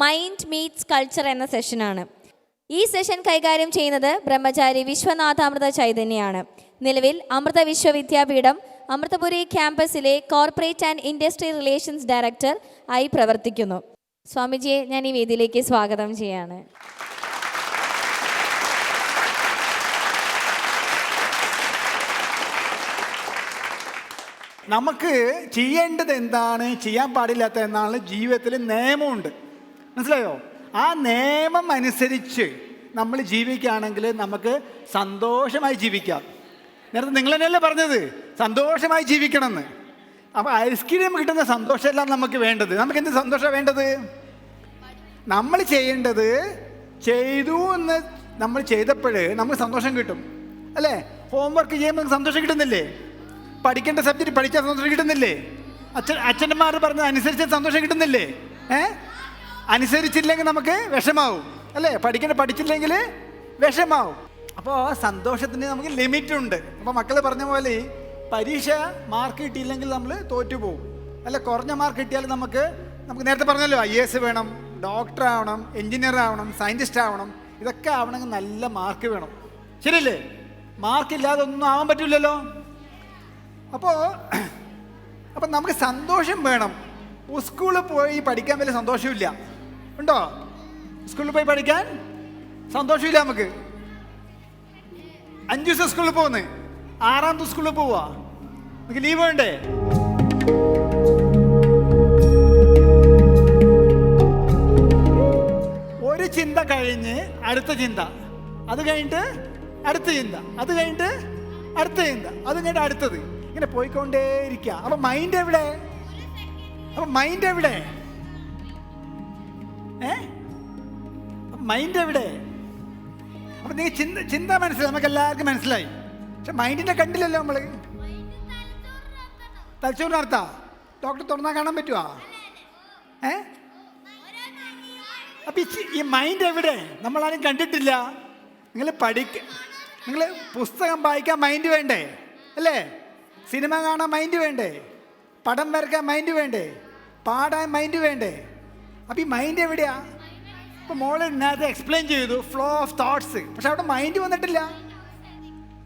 Mind meats culture എന്ന സെഷനാണ് ഈ session കൈകാര്യം ചെയ്യുന്നത് ബ്രഹ്മചാരി വിശ്വനാഥാമൃത ചൈതന്യയാണ് നിലവിൽ Amrita Vishwavidyapeetham Amritapuri ക്യാമ്പസിലെ corporate and industry relations director ആയി പ്രവർത്തിക്കുന്നു. സ്വാമിജിയെ ഞാൻ ഈ വേദിയിലേക്ക് സ്വാഗതം ചെയ്യാണ്. നമുക്ക് ചെയ്യേണ്ടത് എന്താണ്? ചെയ്യാൻ പാടില്ലാത്ത എന്നാണ് ജീവിതത്തിൽ നിയമമുണ്ട്. മനസ്സിലായോ? ആ നിയമം അനുസരിച്ച് നമ്മൾ ജീവിക്കുകയാണെങ്കിൽ നമുക്ക് സന്തോഷമായി ജീവിക്കാം. നേരത്തെ നിങ്ങൾ തന്നെയല്ലേ പറഞ്ഞത്? സന്തോഷമായി ജീവിക്കണമെന്ന്. അപ്പോൾ ഐസ്ക്രീം കിട്ടുന്ന സന്തോഷമല്ല നമുക്ക് വേണ്ടത്. നമുക്ക് എന്ത് സന്തോഷമാണ് വേണ്ടത്? നമ്മൾ ചെയ്യേണ്ടത് ചെയ്തു എന്ന് നമ്മൾ ചെയ്തപ്പോൾ നമുക്ക് സന്തോഷം കിട്ടും. അല്ലേ? ഹോംവർക്ക് ചെയ്യുമ്പോൾ സന്തോഷം കിട്ടുന്നില്ലേ? പഠിക്കേണ്ട സബ്ജക്റ്റ് പഠിച്ചാൽ സന്തോഷം കിട്ടുന്നില്ലേ? അച്ഛൻ അച്ഛൻമാർ പറഞ്ഞത് അനുസരിച്ച് സന്തോഷം കിട്ടുന്നില്ലേ? ഏ? അനുസരിച്ചില്ലെങ്കിൽ നമുക്ക് വിഷമാവും. അല്ലേ? പഠിക്കേണ്ട പഠിച്ചില്ലെങ്കിൽ വിഷമാവും. അപ്പോൾ സന്തോഷത്തിന് നമുക്ക് ലിമിറ്റുണ്ട്. അപ്പോൾ മക്കൾ പറഞ്ഞ പോലെ പരീക്ഷ മാർക്ക് കിട്ടിയില്ലെങ്കിൽ നമ്മൾ തോറ്റുപോകും. അല്ല? കുറഞ്ഞ മാർക്ക് കിട്ടിയാൽ നമുക്ക് നമുക്ക് നേരത്തെ പറഞ്ഞല്ലോ ഐ എസ് വേണം ഡോക്ടർ ആവണം എഞ്ചിനീയർ ആവണം സയന്റിസ്റ്റ് ആവണം. ഇതൊക്കെ ആവണമെങ്കിൽ നല്ല മാർക്ക് വേണം. ശരിയല്ലേ? മാർക്ക് ഇല്ലാതെ ഒന്നും ആവാൻ പറ്റില്ലല്ലോ അപ്പോൾ അപ്പം നമുക്ക് സന്തോഷം വേണം. സ്കൂളിൽ പോയി പഠിക്കാൻ വലിയ സന്തോഷമില്ല ഉണ്ടോ? സ്കൂളിൽ പോയി പഠിക്കാൻ? സന്തോഷമില്ല നമുക്ക്? അഞ്ച് ദിവസം സ്കൂളിൽ പോകുന്നു. ആറാം ദിവസം സ്കൂളിൽ പോവാ. നമുക്ക് ലീവ് വേണ്ടേ? ഒരു ചിന്ത കഴിഞ്ഞ് അടുത്ത ചിന്ത. അത് കഴിഞ്ഞിട്ട് അടുത്ത ചിന്ത. അത് കഴിഞ്ഞിട്ട് അടുത്ത ചിന്ത. അത് കഴിഞ്ഞിട്ട് അടുത്തത്. ഇങ്ങനെ പോയിക്കൊണ്ടേയിരിക്കുക അപ്പൊ മൈൻഡ് എവിടെ? അപ്പൊ മൈൻഡ് എവിടെ? ഏ? മൈൻഡ് എവിടെ? അപ്പൊ നീ ചിന്ത ചിന്ത മനസ്സിലായി. നമുക്ക് എല്ലാവർക്കും മനസ്സിലായി. പക്ഷെ മൈൻഡിനെ കണ്ടില്ലല്ലോ നമ്മൾ. തലച്ചോറിനർത്ഥ ഡോക്ടർ തുറന്നാൽ കാണാൻ പറ്റുമോ ഏ? അപ്പൊ ഈ മൈൻഡ് എവിടെ? നമ്മളാരും കണ്ടിട്ടില്ല. നിങ്ങൾ പഠിക്ക നിങ്ങൾ പുസ്തകം വായിക്കാൻ മൈൻഡ് വേണ്ടേ? അല്ലേ? സിനിമ കാണാൻ മൈൻഡ് വേണ്ടേ? പടം വരയ്ക്കാൻ മൈൻഡ് വേണ്ടേ? പാടാൻ മൈൻഡ് വേണ്ടേ? അപ്പം ഈ മൈൻഡ് എവിടെയാ? ഇപ്പം മോൾ നേരത്തെ എക്സ്പ്ലെയിൻ ചെയ്തു ഫ്ലോ ഓഫ് തോട്ട്സ് പക്ഷെ അവിടെ മൈൻഡ് വന്നിട്ടില്ല.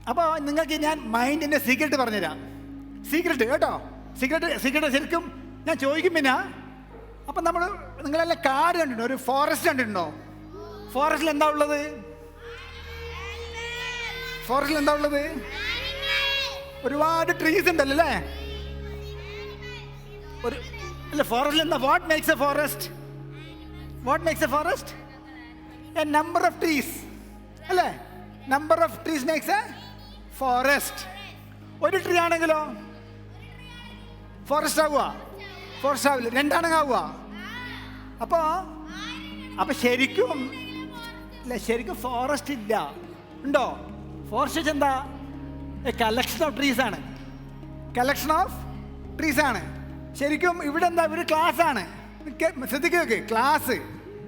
അപ്പോൾ നിങ്ങൾക്ക് ഞാൻ മൈൻഡിന്റെ സീക്രട്ട് പറഞ്ഞുതരാം. സീക്രട്ട് കേട്ടോ? സീക്രട്ട് സീക്രട്ട് ശരിക്കും ഞാൻ ചോദിക്കും പിന്നെ. അപ്പം നമ്മൾ നിങ്ങളെല്ലാം കാട് കണ്ടിട്ടുണ്ടോ? ഒരു ഫോറസ്റ്റ് കണ്ടിട്ടുണ്ടോ? ഫോറസ്റ്റിൽ എന്താ ഉള്ളത്? ഫോറസ്റ്റിൽ എന്താ ഉള്ളത്? ഒരുപാട് ട്രീസ് ഉണ്ടല്ലോ അല്ലേ? ഒരു അല്ല ഫോറസ്റ്റിൽ എന്താ? What makes a forest what makes a forest a number of trees അല്ലേ? Number of trees makes a forest ഒരു ട്രീ ആണെങ്കിലോ? ഫോറസ്റ്റ് ആവുക. ഫോറസ്റ്റ് ആവില്ല. രണ്ടാണെങ്കിൽ ആവുക അപ്പോൾ അപ്പോൾ ശരിക്കും ഇല്ല ശരിക്കും ഫോറസ്റ്റ് ഇല്ല. ഉണ്ടോ? ഫോറസ്റ്റ് എന്താ? എ കളക്ഷൻ ഓഫ് ട്രീസ് ആണ്. കളക്ഷൻ ഓഫ് ട്രീസ് ആണ്. ശരിക്കും ഇവിടെ എന്താ? ഒരു ക്ലാസ് ആണ്. ശ്രദ്ധിക്കുക ക്ലാസ്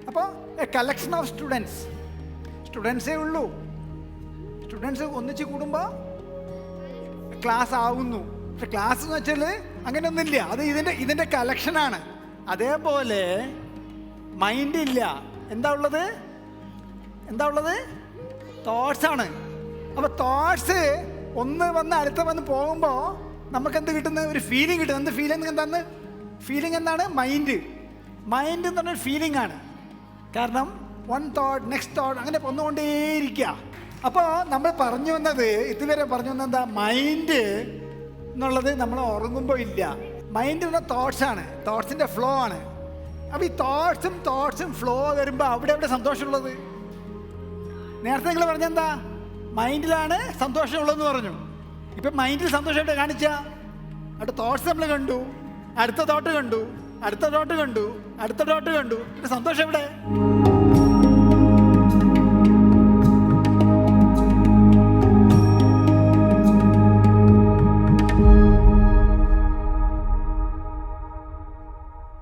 അപ്പോൾ എ കളക്ഷൻ ഓഫ് സ്റ്റുഡൻസ് സ്റ്റുഡൻസേ ഉള്ളൂ. സ്റ്റുഡൻസ് ഒന്നിച്ച് കൂടുമ്പോൾ ക്ലാസ് ആവുന്നു. പക്ഷെ ക്ലാസ് എന്ന് വെച്ചാൽ അങ്ങനെയൊന്നുമില്ല. അത് ഇതിന്റെ ഇതിന്റെ കളക്ഷനാണ് അതേപോലെ മൈൻഡ് ഇല്ല. എന്താ ഉള്ളത്? എന്താ ഉള്ളത്? തോട്ട്സ് ആണ്. അപ്പോൾ തോട്ട്സ് ഒന്ന് വന്ന് അടുത്ത വന്ന് പോകുമ്പോൾ നമുക്ക് എന്ത് കിട്ടുന്ന? ഒരു ഫീലിംഗ് കിട്ടുന്നത് എന്ത് ഫീലിംഗ് എന്താണ്? ഫീലിംഗ് എന്താണ്? മൈൻഡ് മൈൻഡ് എന്ന് പറഞ്ഞൊരു ഫീലിംഗ് ആണ്. കാരണം വൺ തോട്ട് നെക്സ്റ്റ് തോട്ട് അങ്ങനെ വന്നുകൊണ്ടേയിരിക്കുക അപ്പോൾ നമ്മൾ പറഞ്ഞു വന്നത് ഇതുവരെ പറഞ്ഞു വന്നത് എന്താ? മൈൻഡ് എന്നുള്ളത് നമ്മൾ ഉറങ്ങുമ്പോൾ ഇല്ല. മൈൻഡ് എന്ന തോട്ട്സ് ആണ്. തോട്ട്സിന്റെ ഫ്ലോ ആണ്. അപ്പോൾ ഈ തോട്ട്സും തോട്ട്സും ഫ്ലോ വരുമ്പോൾ അവിടെ എവിടെ സന്തോഷമുള്ളത്? നേരത്തെ നിങ്ങൾ പറഞ്ഞെന്താ മൈൻഡിലാണ് സന്തോഷമുള്ളതെന്ന് പറഞ്ഞു. ഇപ്പം മൈൻഡിൽ സന്തോഷമായിട്ട് കാണിച്ചാൽ കാണിച്ച. അവിടെ തോട്ട്സ് നമ്മൾ കണ്ടു. അടുത്ത തോട്ട് കണ്ടു. അടുത്ത ഡോട്ട് കണ്ടു അടുത്ത ഡോട്ട് കണ്ടു. സന്തോഷം എവിടെ?